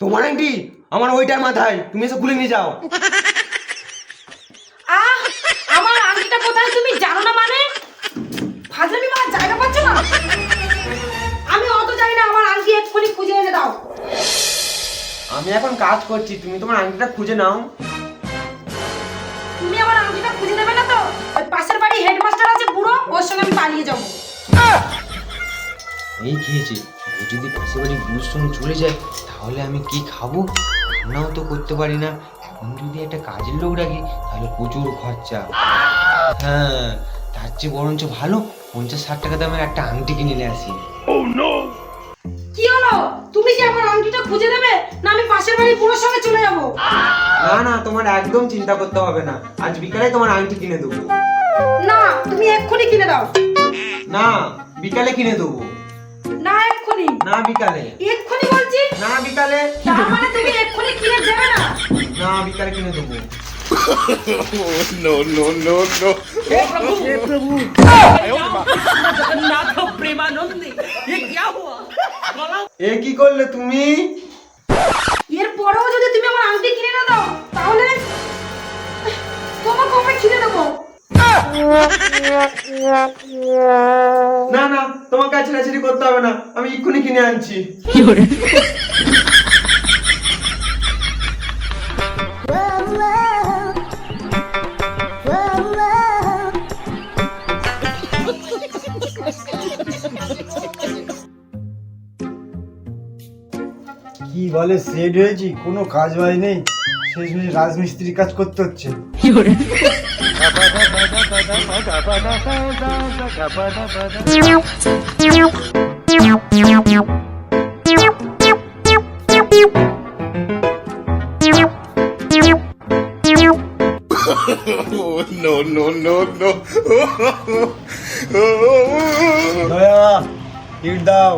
তোমার আন্টি আমার ওইটার মাথায় তুমি এসে খুলে নিয়ে যাও। আহ আমার আংটিটা কোথায় তুমি জানো না মানে? ফাজলামি মারার জায়গা পাচ্ছ না? আমি অত জানি না আমার আংটি এক্ষুনি খুঁজে এনে দাও। আমি এখন কাজ করছি তুমি তোমার আন্টিটা খুঁজে নাও। তুমি আমার আংটিটা খুঁজে দেবে না তো? ওই পাশের বাড়ি হেডমাস্টার আছে বুড়ো এই খেয়েছে। ও যদি পাশে বাড়ি গুরুর সঙ্গে চলে যায় তাহলে আমি কি খাব? রান্নাও তো করতে পারি না। এখন যদি একটা কাজের লোক রাখি তাহলে প্রচুর খরচা। হ্যাঁ তার চেয়ে বরঞ্চ ভালো পঞ্চাশ ষাট টাকা দামের একটা আংটি কিনে নিয়ে আসি। কি হলো? তুমি কি আমার আংটিটা খুঁজে দেবে? না আমি পাশের বাড়ি বুড়োর সঙ্গে চলে যাব? না না তোমার একদম চিন্তা করতে হবে না। আজ বিকালে তোমার আংটি কিনে দেবো। না তুমি এক্ষুনি কিনে দাও। না বিকালে কিনে দেবো। এক্ষুনি না বিকালে এক্ষুনি বলছি না বিকালে তার মানে তুমি এক্ষুনি কিনে দেবে না না বিকালে কিনে দেবো जगन्नाथ प्रेमानंदी ये क्या हुआ गला এ কি করলে তুমি এর পরেও যদি তুমি আমার আংটি কিনে না দাও তাহলে তোমাকে আমি কিনে দেবো না না তোমার কাছে ছেড়াছেড়ি করতে হবে না। আমি এক্ষুনি কিনে আনছি। কি বলে সেট হয়েছি কোনো কাজ বাজ নেই। শেষ মেশ রাজমিস্ত্রি কাজ করতে হচ্ছে। দয়া ইট দাও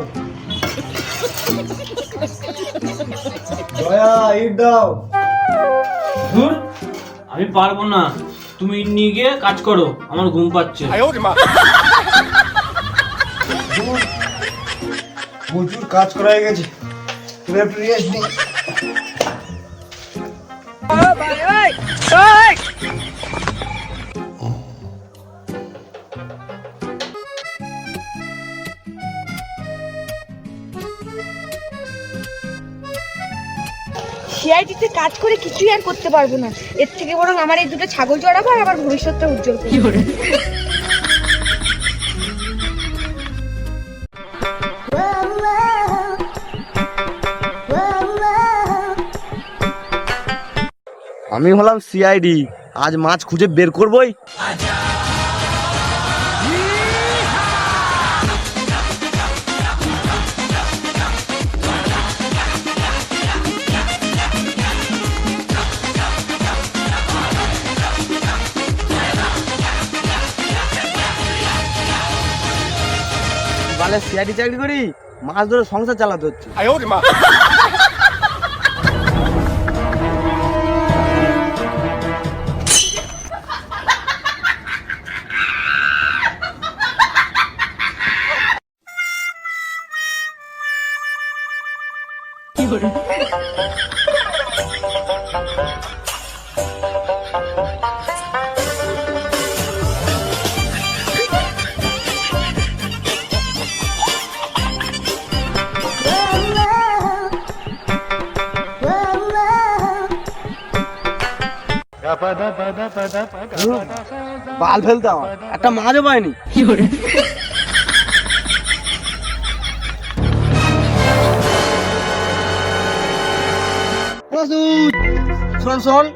দয়া ইট দাও ধুর আমি পারব না তুমি নিয়ে গিয়ে কাজ করো আমার ঘুম পাচ্ছে। প্রচুর কাজ করা হয়ে গেছে। তুমি একটু রেস্ট নি সিআইটিতে কাজ করে কিছুই আর করতে পারব না। এর থেকে বরং আমার এই দুটো ছাগল জড়াবো আর আমার ভবিষ্যৎটা উজ্জ্বল করব। আমি হলাম সিআইডি আজ মাছ খুঁজে বের করবই? বালে সিআইডি চাকরি করি মাছ ধরে সংসার চালাতে হচ্ছে। বাল ফেলতে আমার। একটা মাছও পাইনি মাসুদ শোন শোন।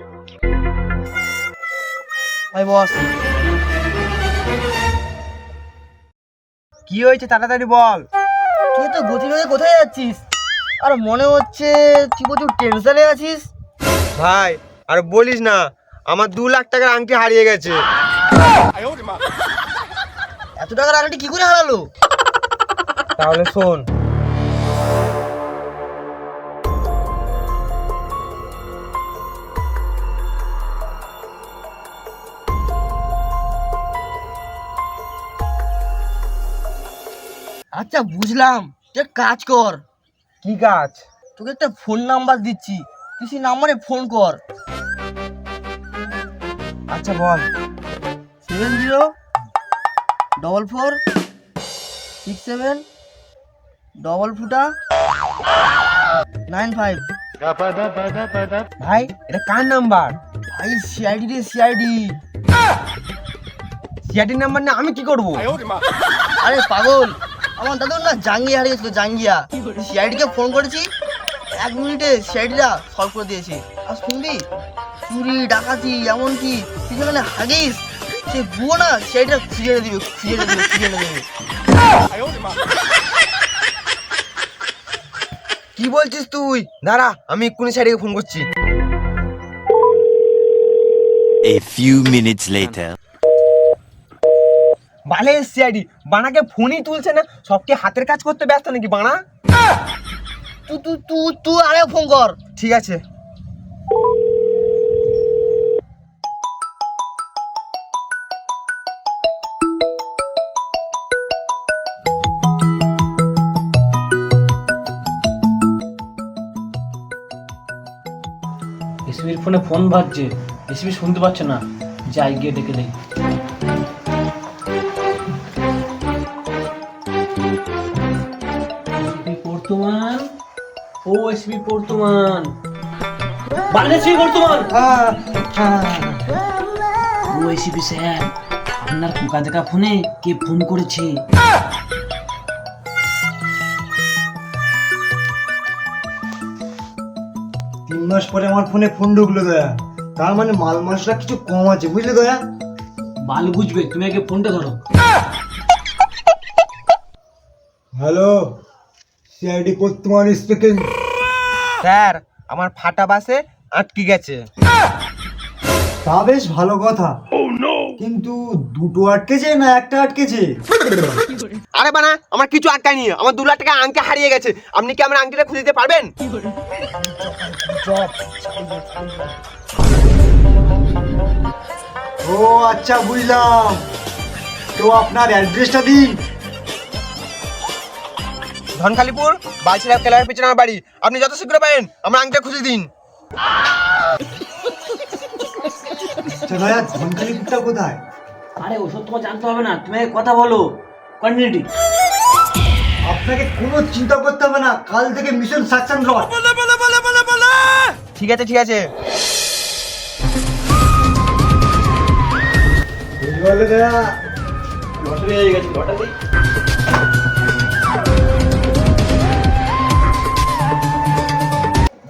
ভাই বস। কি হয়েছে? তাড়াতাড়ি বল। তুই তো গতি হয়ে কোথায় যাচ্ছিস? আর মনে হচ্ছে তুই প্রচুর টেনশনে আছিস। ভাই আর বলিস না আমার দু লাখ টাকার আংটি হারিয়ে গেছে। এত টাকার আংটি কি করে হারালো? তাহলে শোন। আচ্ছা বুঝলাম। তুই কাজ কর। কি কাজ? তোকে একটা ফোন নাম্বার দিচ্ছি। তুই সেই নাম্বারে ফোন কর। আচ্ছা বল। Seven zero double four six seven double ফুটা নাইন ফাইভ ভাই, এটা কার নাম্বার ভাই সিআইডি রে সিআইডি সিআইডি নাম্বার না আমি কি করব? আরে পাগল, আমার দাদু না জাঙ্গিয়া হারিয়েছিল জাঙ্গিয়া। সিআইডিকে ফোন করেছি, এক মিনিটে সিআইডিরা সলভ করে দিয়েছে। আর শুনবি চুরি ডাকাতি এমনকি তুই হাগিস সে বুয়ো না সিআইডিরা খুঁজে দিবে খুঁজে দিবে খুঁজে দেবে। কি বলছিস তুই? দাঁড়া আমি এক্ষুনি সাইডে ফোন করছি। A few minutes later. বালে সিআইডি বানাকে ফোনই তুলছে না সবকে হাতের কাজ করতে ব্যস্ত নাকি বানা? তুই তুই তুই তুই আরে ফোন কর। ঠিক আছে। ফোনে ফোন বাজছে এসবি শুনতে পাচ্ছে না। যাই গিয়ে ডেকে দেই। বর্তমান, ও এসবি বর্তমান। বাংলাদেশি বর্তমান। ও এসবি স্যার, আপনার পোকা দেখা ফোনে কে ফোন করেছে? তিন মাস পরে আমার ফোনে ফোন ঢুকলো দয়া। তার মানে মাল মাসটা কিছু কম আছে বুঝলে দয়া? বাল বুঝবে তুমি আগে ফোনটা ধরো। হ্যালো সিআইডি বর্তমান স্পিকিং? স্যার আমার ফাটা বাসে আটকে গেছে। তা বেশ ভালো কথা। কিন্তু দুটো আটকেছে না একটা আটকেছে? আরে বানা আমার কিছু আটকায়নি। আমার দু লাখ টাকা আংটি হারিয়ে গেছে। আপনি কি আমার আংটিটা খুঁজে দিতে পারবেন? ও আচ্ছা বুঝলাম। তো আপনার অ্যাড্রেসটা দিন। ধনকালীপুর বালছিরা কেলার পিছনে আমার বাড়ি। আপনি যত শীঘ্র পারেন আমার আংটিটা খুঁজে দিন। আচ্ছা দয়া কোথায়? আরে ওসব তোমার জানতে হবে না। তুমি কথা বলো। কন্টিনিউটি। আপনাকে কোনো চিন্তা করতে হবে না। কাল থেকে মিশন সাকসেস ঠিক আছে ঠিক আছে। দয়া।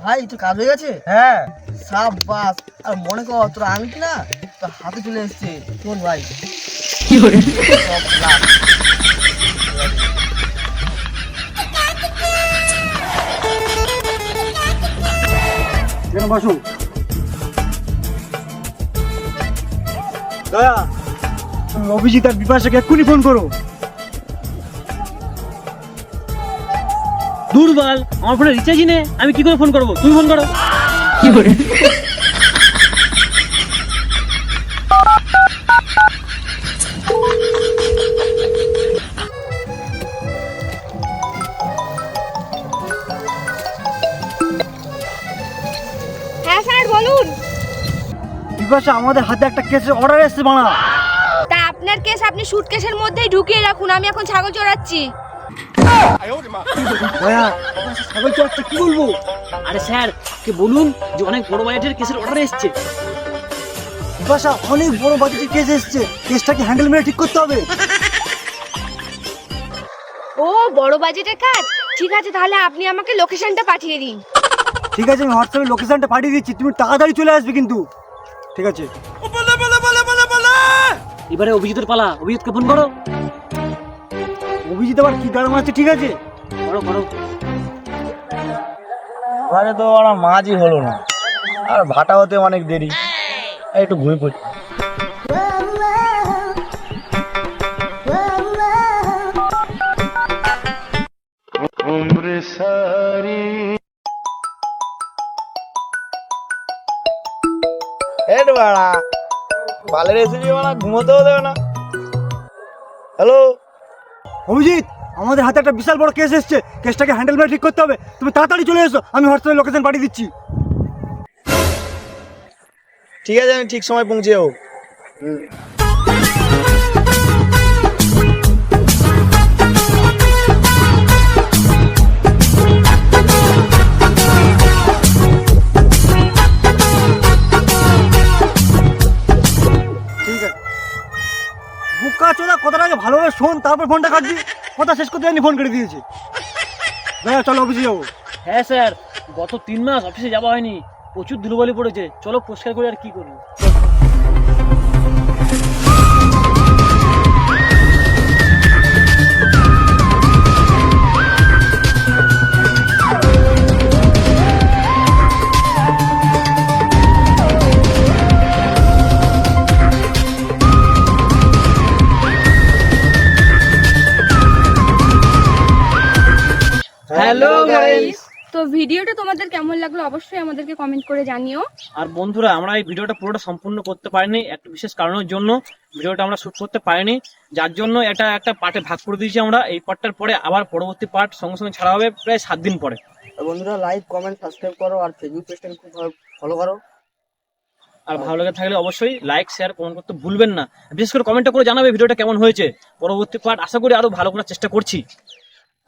ভাই তো কাজ হয়ে গেছে? হ্যাঁ। সাপ বাস আর মনে কর তোর আংটি না তোর হাতে চলে এসছে শোন ভাই। সব লাখ। কেন বসো। দয়া তুমি অভিজিৎ আর বিপাশাকে এক্ষুনি ফোন করো। দুর্বল আমার ফোনে রিচার্জই নেই আমি কি করে ফোন করব? তুমি ফোন করো। হ্যাঁ স্যার বলুন। বিপাশা আমাদের হাতে একটা কেসের অর্ডার এসেছে বানা তা আপনার কেস আপনি সুটকেসের মধ্যেই ঢুকিয়ে রাখুন আমি এখন ছাগল চড়াচ্ছি। ছাগল চড়াচ্ছে কি বলব? আরে স্যার কে বলুন যে অনেক বড় বাজেটের কেসের অর্ডার এসছে? বিপাশা অনেক বড় বাজেটের কেস এসেছে। কেসটাকে হ্যান্ডেল মেরে ঠিক করতে হবে। ও বড় বাজেটের কাজ? ঠিক আছে তাহলে আপনি আমাকে লোকেশনটা পাঠিয়ে দিন। ঠিক আছে আমি হোয়াটসঅ্যাপে লোকেশনটা পাঠিয়ে দিচ্ছি। তুমি তাড়াতাড়ি চলে আসবে কিন্তু। ঠিক আছে। এবারে অভিজিতের পালা। অভিজিৎকে ফোন করো। অভিজিৎ আবার কি কারণ আছে ঠিক আছে? করো করো। এবারে তো আমার মাঝই হলো না। আর ভাটা হতে অনেক দেরি। একটু ঘুরে পড়ি। একটু বাড়া। বালের রেসিপি বানা ঘুমোতেও দেবে না। হ্যালো? অভিজিৎ! আমাদের হাতে একটা বিশাল বড় কেস এসছে। কেসটাকে হ্যান্ডেল করে ঠিক করতে হবে। তুমি তাড়াতাড়ি চলে এসো আমি হোয়াটসঅ্যাপে লোকেশন পাঠিয়ে দিচ্ছি। ঠিক আছে আমি ঠিক সময় পৌঁছে যাব। ঠিক আছে। বুকা চোদা ভালোভাবে শোন তারপর ফোনটা কাটবি। কথা শেষ করতে জানি ফোন করে দিয়েছে। হ্যাঁ চলো অফিসে যাব। হ্যাঁ স্যার, গত তিন মাস অফিসে যাওয়া হয়নি। প্রচুর দুর্বলই পড়েছে। চলো পরিষ্কার করে আর কি করব ভিডিওটা তোমাদের কেমন লাগল অবশ্যই আমাদেরকে কমেন্ট করে জানিও। আর বন্ধুরা আমরা এই ভিডিওটা পুরোটা সম্পূর্ণ করতে পারিনি একটা বিশেষ কারণের জন্য। ভিডিওটা আমরা শুট করতে পারিনি যার জন্য এটা একটা পার্টে ভাগ করে দিয়েছি আমরা। এই পার্টটার পরে আবার পরবর্তী পার্ট সঙ্গে সঙ্গে ছাড়া হবে প্রায় সাত দিন পরে। বন্ধুরা লাইক কমেন্ট সাবস্ক্রাইব করো আর ফেসবুক পেজটাকে খুব ফলো করো। আর ভালো লেগে থাকলে অবশ্যই লাইক শেয়ার কমেন্ট করতে ভুলবেন না। বিশেষ করে কমেন্টটা করে জানাবে ভিডিওটা কেমন হয়েছে। পরবর্তী পার্ট আশা করি আরও ভালো করার চেষ্টা করছি।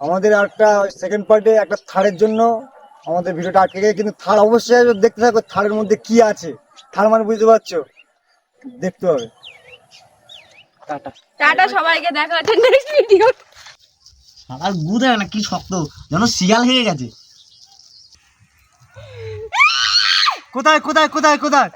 আমাদের একটা সেকেন্ড পার্টে একটা থার্ডের জন্য আমাদের ভিডিওটা আটকে গেছে। কিন্তু থার্ড অবশ্যই আসবে, দেখতে থাকো থার্ডের মধ্যে কি আছে? থার্ড মানে বুঝতে পারছ? দেখতে হবে। টাটা। টাটা সবাইকে দেখা হচ্ছে নেক্সট ভিডিও আর গুদ না কি শক্ত যেন শিয়াল হয়ে গেছে। কোথায় কোথায় কোথায় কোথায়?